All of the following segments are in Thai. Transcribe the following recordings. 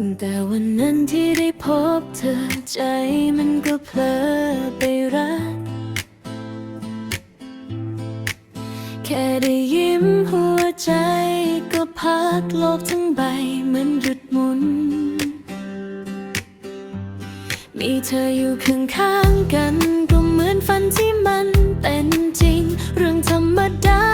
ตั้งแต่วันนั้นที่ได้พบเธอใจมันก็เพลอไปรัก แค่ได้ยิ้มหัวใจก็พักโลกทั้งใบเหมือนหยุดหมุน มีเธออยู่ข้างข้างๆกันก็เหมือนฝันที่มันเป็นจริง เรื่องธรรมดา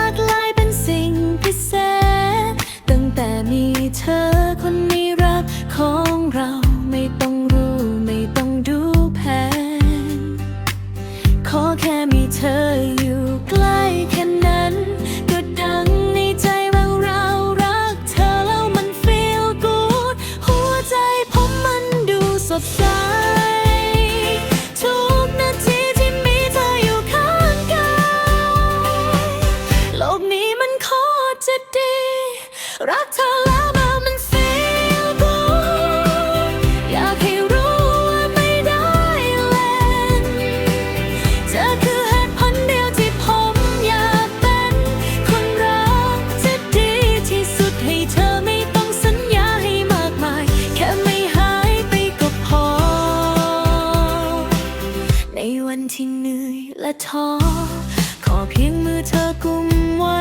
รักเธอแล้วมัน feel good อยากให้รู้ว่าไม่ได้เล่นเธอคือเหตุผลเดียวที่ผมอยากเป็น คนรักที่ดีที่สุดให้เธอไม่ต้องสัญญาให้มากมาย แค่ไม่หายไปก็พอ ในวันที่เหนื่อยและท้อขอเพียงมือเธอกุมไว้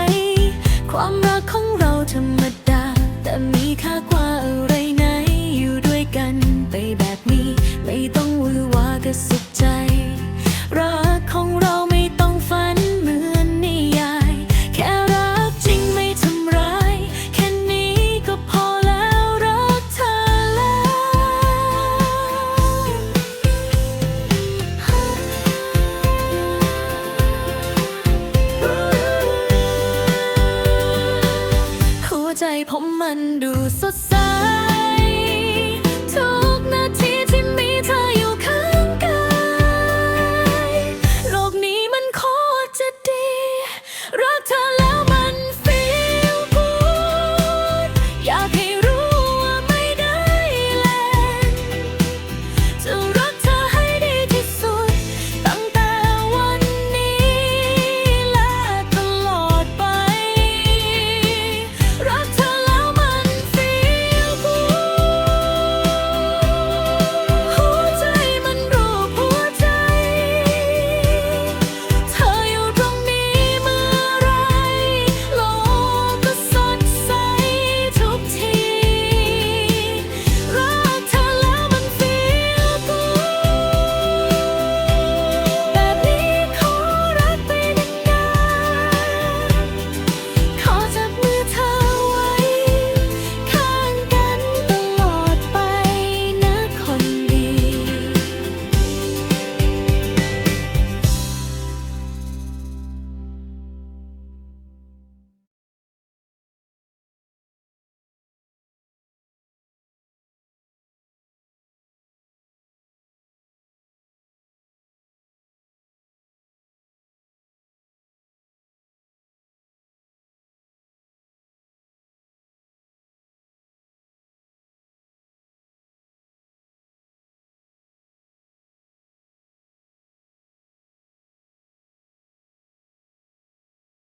ความรักของ แต่ ใจผมมันดูสดใส